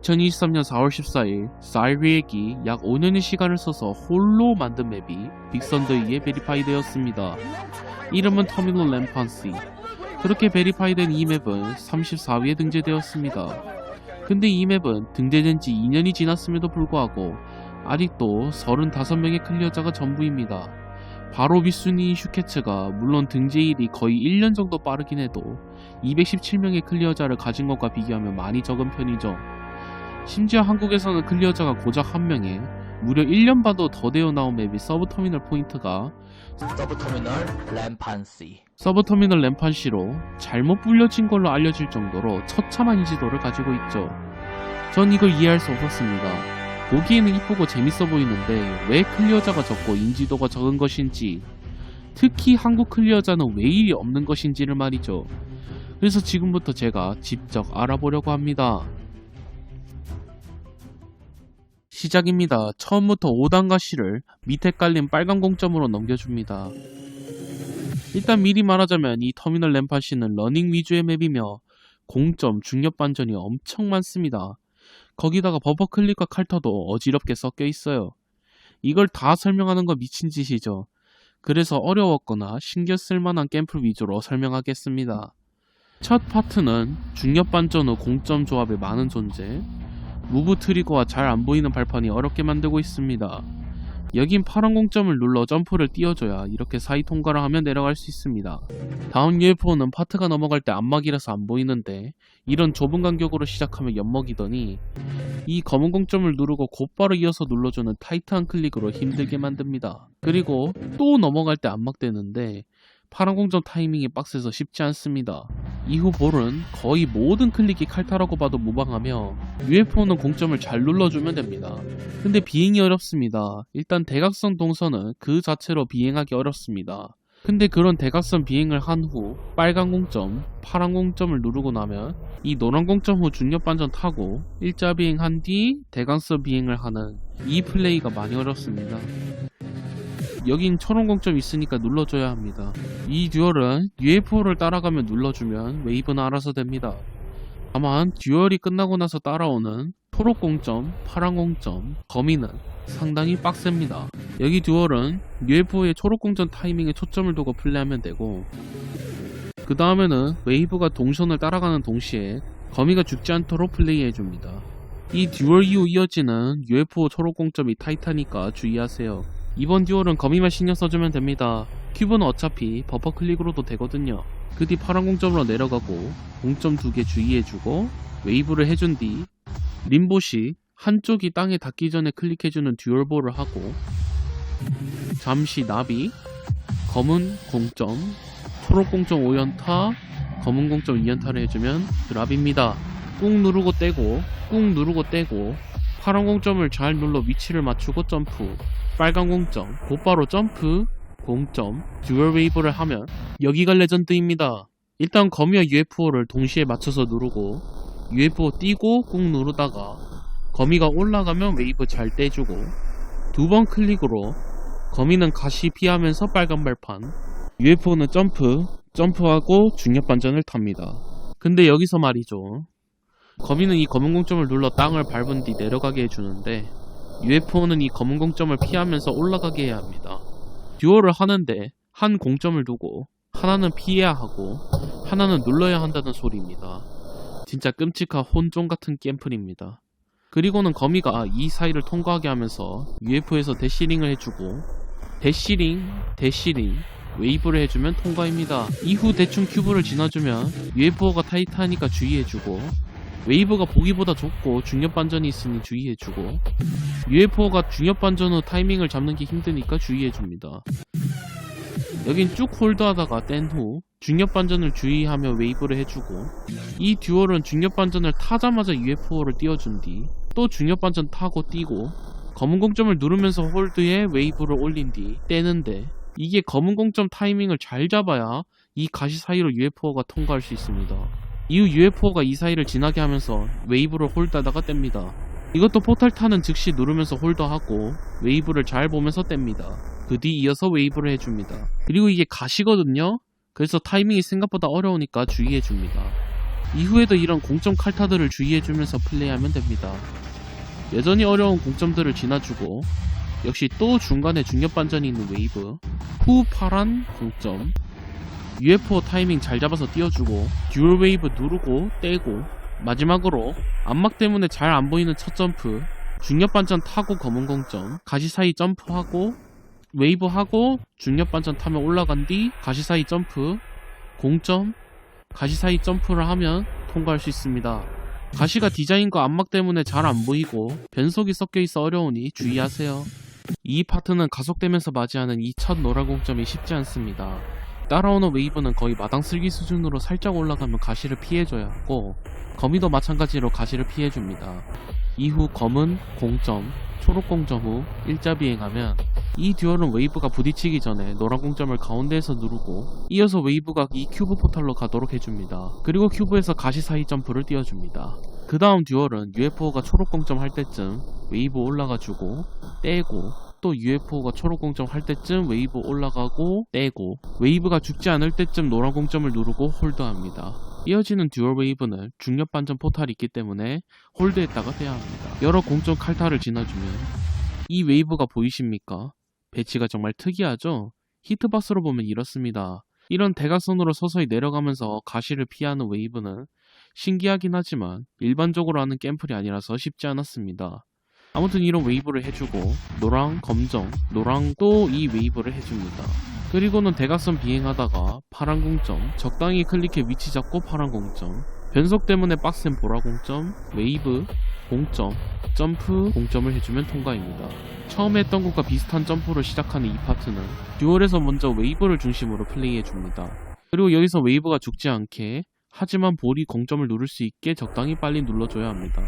2023년 4월 14일 사이리액이 약 5년의 시간을 써서 홀로 만든 맵이 빅선더이에 베리파이되었습니다. 이름은 터미널 램판시. 그렇게 베리파이된 이 맵은 34위에 등재되었습니다. 근데 이 맵은 등재된 지 2년이 지났음에도 불구하고 아직도 35명의 클리어자가 전부입니다. 바로 비순위 슈케츠가 물론 등재일이 거의 1년 정도 빠르긴 해도 217명의 클리어자를 가진 것과 비교하면 많이 적은 편이죠. 심지어 한국에서는 클리어자가 고작 한 명에 무려 1년 반도 더 되어 나온 맵이 서브터미널 포인트가 서브터미널 램판시 서브터미널 램판시로 잘못 불려진 걸로 알려질 정도로 처참한 인지도를 가지고 있죠. 전 이걸 이해할 수 없었습니다. 보기에는 이쁘고 재밌어 보이는데 왜 클리어자가 적고 인지도가 적은 것인지 특히 한국 클리어자는 왜 이리 없는 것인지를 말이죠. 그래서 지금부터 제가 직접 알아보려고 합니다. 시작입니다. 처음부터 5단과 C를 밑에 깔린 빨간 공점으로 넘겨줍니다. 일단 미리 말하자면 이 터미널 램파시는 러닝 위주의 맵이며 공점, 중력 반전이 엄청 많습니다. 거기다가 버퍼 클릭과 칼터도 어지럽게 섞여 있어요. 이걸 다 설명하는 거 미친 짓이죠. 그래서 어려웠거나 신경 쓸 만한 겜플 위주로 설명하겠습니다. 첫 파트는 중력 반전 후 공점 조합의 많은 존재, 무브 트리거와 잘 안 보이는 발판이 어렵게 만들고 있습니다. 여긴 파란 공점을 눌러 점프를 띄워줘야 이렇게 사이 통과를 하면 내려갈 수 있습니다. 다음 UFO는 파트가 넘어갈 때 안막이라서 안 보이는데 이런 좁은 간격으로 시작하면 엿먹이더니 이 검은 공점을 누르고 곧바로 이어서 눌러주는 타이트한 클릭으로 힘들게 만듭니다. 그리고 또 넘어갈 때 안막되는데 파란 공점 타이밍이 빡세서 쉽지 않습니다. 이후 볼은 거의 모든 클릭이 칼타라고 봐도 무방하며 UFO는 공점을 잘 눌러주면 됩니다. 근데 비행이 어렵습니다. 일단 대각선 동선은 그 자체로 비행하기 어렵습니다. 근데 그런 대각선 비행을 한 후 빨간 공점, 파란 공점을 누르고 나면 이 노란 공점 후 중력 반전 타고 일자 비행한 뒤 대각선 비행을 하는 이 플레이가 많이 어렵습니다. 여긴 초록 공점 있으니까 눌러줘야 합니다. 이 듀얼은 UFO를 따라가며 눌러주면 웨이브는 알아서 됩니다. 다만 듀얼이 끝나고 나서 따라오는 초록 공점, 파란 공점, 거미는 상당히 빡셉니다. 여기 듀얼은 UFO의 초록 공점 타이밍에 초점을 두고 플레이하면 되고 그 다음에는 웨이브가 동선을 따라가는 동시에 거미가 죽지 않도록 플레이해줍니다. 이 듀얼 이후 이어지는 UFO 초록 공점이 타이타니까 주의하세요. 이번 듀얼은 거미만 신경 써주면 됩니다. 큐브는 어차피 버퍼 클릭으로도 되거든요. 그 뒤 파란 공점으로 내려가고 공점 두 개 주의해주고 웨이브를 해준 뒤 림보시 한쪽이 땅에 닿기 전에 클릭해주는 듀얼볼을 하고 잠시 나비 검은 공점 초록 공점 5연타 검은 공점 2연타를 해주면 드랍입니다. 꾹 누르고 떼고 꾹 누르고 떼고 파란 공점을 잘 눌러 위치를 맞추고 점프 빨간 공점 곧바로 점프 공점 듀얼 웨이브를 하면 여기가 레전드입니다. 일단 거미와 UFO를 동시에 맞춰서 누르고 UFO 띄고 꾹 누르다가 거미가 올라가면 웨이브 잘 떼주고 두 번 클릭으로 거미는 가시 피하면서 빨간 발판 UFO는 점프 점프하고 중력 반전을 탑니다. 근데 여기서 말이죠. 거미는 이 검은 공점을 눌러 땅을 밟은 뒤 내려가게 해주는데 UFO는 이 검은 공점을 피하면서 올라가게 해야 합니다. 듀얼을 하는데 한 공점을 두고 하나는 피해야 하고 하나는 눌러야 한다는 소리입니다. 진짜 끔찍한 혼종 같은 겜플입니다. 그리고는 거미가 이 사이를 통과하게 하면서 UFO에서 대시링을 해주고 대시링, 대시링, 웨이브를 해주면 통과입니다. 이후 대충 큐브를 지나주면 UFO가 타이트하니까 주의해주고 웨이브가 보기보다 좁고 중력 반전이 있으니 주의해주고 UFO가 중력 반전 후 타이밍을 잡는 게 힘드니까 주의해줍니다. 여긴 쭉 홀드하다가 뗀 후 중력 반전을 주의하며 웨이브를 해주고 이 듀얼은 중력 반전을 타자마자 UFO를 띄워준 뒤 또 중력 반전 타고 뛰고 검은 공점을 누르면서 홀드에 웨이브를 올린 뒤 떼는데 이게 검은 공점 타이밍을 잘 잡아야 이 가시 사이로 UFO가 통과할 수 있습니다. 이후 UFO가 이 사이를 지나게 하면서 웨이브를 홀드하다가 뗍니다. 이것도 포탈 타는 즉시 누르면서 홀더하고 웨이브를 잘 보면서 뗍니다. 그 뒤 이어서 웨이브를 해줍니다. 그리고 이게 가시거든요? 그래서 타이밍이 생각보다 어려우니까 주의해줍니다. 이후에도 이런 공점 칼타들을 주의해주면서 플레이하면 됩니다. 여전히 어려운 공점들을 지나주고 역시 또 중간에 중력 반전이 있는 웨이브 후 파란 공점 UFO 타이밍 잘 잡아서 띄워주고 듀얼 웨이브 누르고 떼고 마지막으로 안막 때문에 잘 안 보이는 첫 점프 중력 반전 타고 검은 공점 가시 사이 점프하고 웨이브 하고 중력 반전 타면 올라간 뒤 가시 사이 점프 공점 가시 사이 점프를 하면 통과할 수 있습니다. 가시가 디자인과 안막 때문에 잘 안 보이고 변속이 섞여 있어 어려우니 주의하세요. 이 파트는 가속되면서 맞이하는 이 첫 노란 공점이 쉽지 않습니다. 따라오는 웨이브는 거의 마당 쓸기 수준으로 살짝 올라가면 가시를 피해줘야 하고 거미도 마찬가지로 가시를 피해줍니다. 이후 검은 공점, 초록 공점 후 일자 비행하면 이 듀얼은 웨이브가 부딪히기 전에 노란 공점을 가운데에서 누르고 이어서 웨이브가 이 큐브 포탈로 가도록 해줍니다. 그리고 큐브에서 가시 사이 점프를 띄워줍니다. 그 다음 듀얼은 UFO가 초록 공점 할 때쯤 웨이브 올라가주고 떼고 또 UFO가 초록 공점 할 때쯤 웨이브 올라가고 떼고 웨이브가 죽지 않을 때쯤 노란 공점을 누르고 홀드합니다. 이어지는 듀얼 웨이브는 중력 반전 포탈이 있기 때문에 홀드했다가 떼야 합니다. 여러 공점 칼타를 지나주면 이 웨이브가 보이십니까? 배치가 정말 특이하죠? 히트박스로 보면 이렇습니다. 이런 대각선으로 서서히 내려가면서 가시를 피하는 웨이브는 신기하긴 하지만 일반적으로 하는 겜플이 아니라서 쉽지 않았습니다. 아무튼 이런 웨이브를 해주고 노랑, 검정, 노랑 또이 웨이브를 해줍니다. 그리고는 대각선 비행하다가 파란 공점, 적당히 클릭해 위치 잡고 파란 공점, 변속 때문에 빡센 보라 공점, 웨이브, 공점, 점프, 공점을 해주면 통과입니다. 처음에 했던 것과 비슷한 점프로 시작하는 이 파트는 듀얼에서 먼저 웨이브를 중심으로 플레이해줍니다. 그리고 여기서 웨이브가 죽지 않게 하지만 볼이 공점을 누를 수 있게 적당히 빨리 눌러줘야 합니다.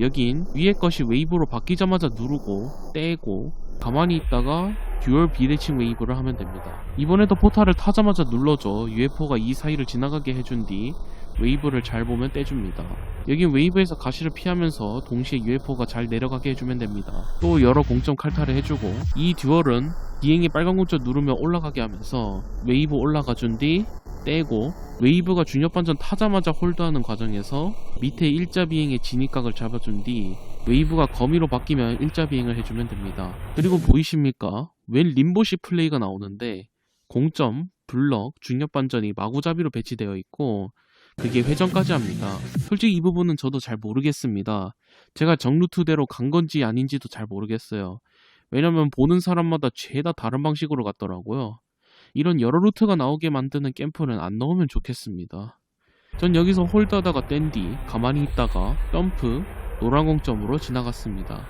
여긴 위에 것이 웨이브로 바뀌자마자 누르고 떼고 가만히 있다가 듀얼 비대칭 웨이브를 하면 됩니다. 이번에도 포탈을 타자마자 눌러줘 UFO가 이 사이를 지나가게 해준 뒤 웨이브를 잘 보면 떼줍니다. 여긴 웨이브에서 가시를 피하면서 동시에 UFO가 잘 내려가게 해주면 됩니다. 또 여러 공점 칼타를 해주고 이 듀얼은 비행이 빨간 공점 누르면 올라가게 하면서 웨이브 올라가준 뒤 떼고 웨이브가 중력 반전 타자마자 홀드하는 과정에서 밑에 일자 비행의 진입각을 잡아준 뒤 웨이브가 거미로 바뀌면 일자 비행을 해주면 됩니다. 그리고 보이십니까? 웬 림보시 플레이가 나오는데 공점, 블럭, 중력 반전이 마구잡이로 배치되어 있고 그게 회전까지 합니다. 솔직히 이 부분은 저도 잘 모르겠습니다. 제가 정루트대로 간 건지 아닌지도 잘 모르겠어요. 왜냐면 보는 사람마다 죄다 다른 방식으로 갔더라고요. 이런 여러 루트가 나오게 만드는 캠프는 안 넣으면 좋겠습니다. 전 여기서 홀드하다가 뗀 뒤 가만히 있다가 점프, 노란 공점으로 지나갔습니다.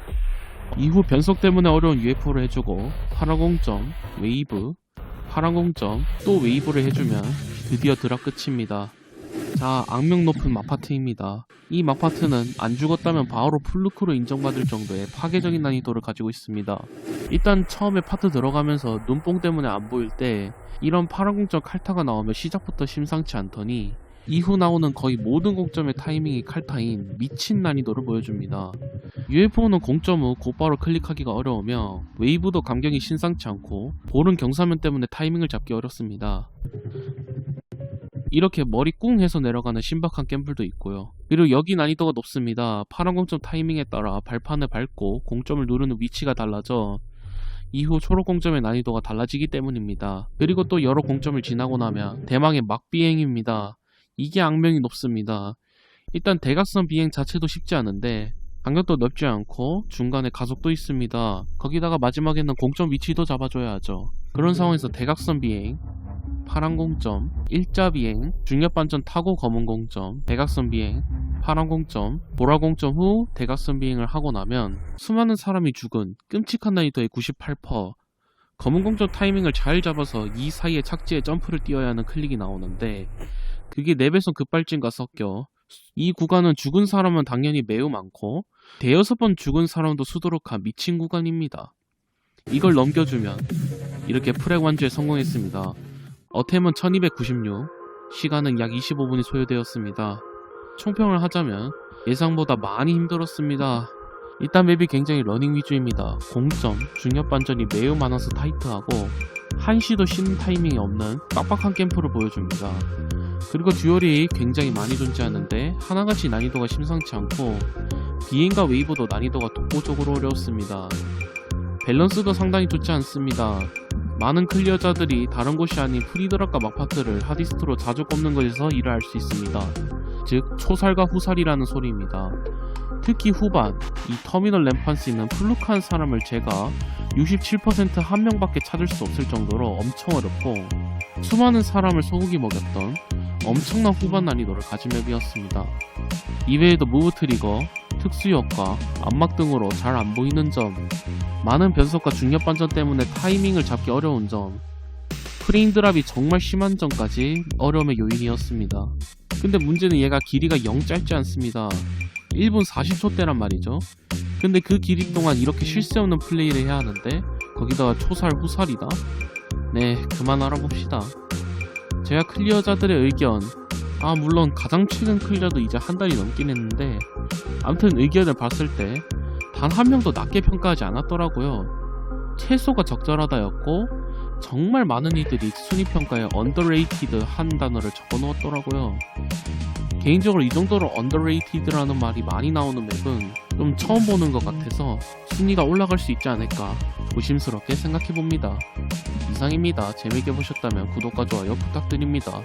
이후 변속 때문에 어려운 UFO를 해주고 파란 공점, 웨이브, 파란 공점, 또 웨이브를 해주면 드디어 드랍 끝입니다. 자, 악명 높은 마파트입니다. 이 마파트는 안 죽었다면 바로 풀루크로 인정받을 정도의 파괴적인 난이도를 가지고 있습니다. 일단 처음에 파트 들어가면서 눈뽕 때문에 안 보일 때 이런 파란 공점 칼타가 나오면 시작부터 심상치 않더니 이후 나오는 거의 모든 공점의 타이밍이 칼타인 미친 난이도를 보여줍니다. UFO는 공점 후 곧바로 클릭하기가 어려우며 웨이브도 감경이 신상치 않고 볼은 경사면 때문에 타이밍을 잡기 어렵습니다. 이렇게 머리 꿍 해서 내려가는 신박한 갬플도 있고요. 그리고 여기 난이도가 높습니다. 파란 공점 타이밍에 따라 발판을 밟고 공점을 누르는 위치가 달라져 이후 초록 공점의 난이도가 달라지기 때문입니다. 그리고 또 여러 공점을 지나고 나면 대망의 막 비행입니다. 이게 악명이 높습니다. 일단 대각선 비행 자체도 쉽지 않은데 간격도 넓지 않고 중간에 가속도 있습니다. 거기다가 마지막에는 공점 위치도 잡아줘야 하죠. 그런 상황에서 대각선 비행, 파란 공점, 일자 비행, 중력 반전 타고 검은 공점, 대각선 비행, 파란 공점, 보라 공점 후 대각선 비행을 하고 나면 수많은 사람이 죽은 끔찍한 난이도의 98%, 검은 공점 타이밍을 잘 잡아서 이 사이에 착지에 점프를 뛰어야 하는 클릭이 나오는데 그게 4배속 급발진과 섞여 이 구간은 죽은 사람은 당연히 매우 많고 대여섯 번 죽은 사람도 수두룩한 미친 구간입니다. 이걸 넘겨주면 이렇게 프렉 완주에 성공했습니다. 어템은 1296, 시간은 약 25분이 소요되었습니다. 총평을 하자면 예상보다 많이 힘들었습니다. 일단 맵이 굉장히 러닝 위주입니다. 공점, 중력 반전이 매우 많아서 타이트하고 한시도 쉬는 타이밍이 없는 빡빡한 캠프를 보여줍니다. 그리고 듀얼이 굉장히 많이 존재하는데 하나같이 난이도가 심상치 않고 비행과 웨이브도 난이도가 독보적으로 어려웠습니다. 밸런스도 상당히 좋지 않습니다. 많은 클리어자들이 다른 곳이 아닌 프리드랍과 막파트를 하디스트로 자주 꼽는 것에서 이를 알수 있습니다. 즉 초살과 후살이라는 소리입니다. 특히 후반 이 터미널 램판시는 플루크한 사람을 제가 67%한 명밖에 찾을 수 없을 정도로 엄청 어렵고 수많은 사람을 소고기 먹였던 엄청난 후반 난이도를 가진 맵이었습니다. 이외에도 무브 트리거, 특수 효과, 안막 등으로 잘 안 보이는 점, 많은 변속과 중력 반전 때문에 타이밍을 잡기 어려운 점, 프레임 드랍이 정말 심한 점까지 어려움의 요인이었습니다. 근데 문제는 얘가 길이가 영 짧지 않습니다. 1분 40초 때란 말이죠. 근데 그 길이 동안 이렇게 쉴새 없는 플레이를 해야 하는데 거기다가 초살 후살이다? 네, 그만 알아봅시다. 제가 클리어자들의 의견, 아 물론 가장 최근 클리어도 이제 한 달이 넘긴 했는데 아무튼 의견을 봤을 때 단 한 명도 낮게 평가하지 않았더라고요. 최소가 적절하다였고 정말 많은 이들이 순위 평가에 underrated 한 단어를 적어 놓았더라고요. 개인적으로 이 정도로 underrated라는 말이 많이 나오는 맵은 좀 처음 보는 것 같아서 순위가 올라갈 수 있지 않을까 조심스럽게 생각해 봅니다. 이상입니다. 재밌게 보셨다면 구독과 좋아요 부탁드립니다.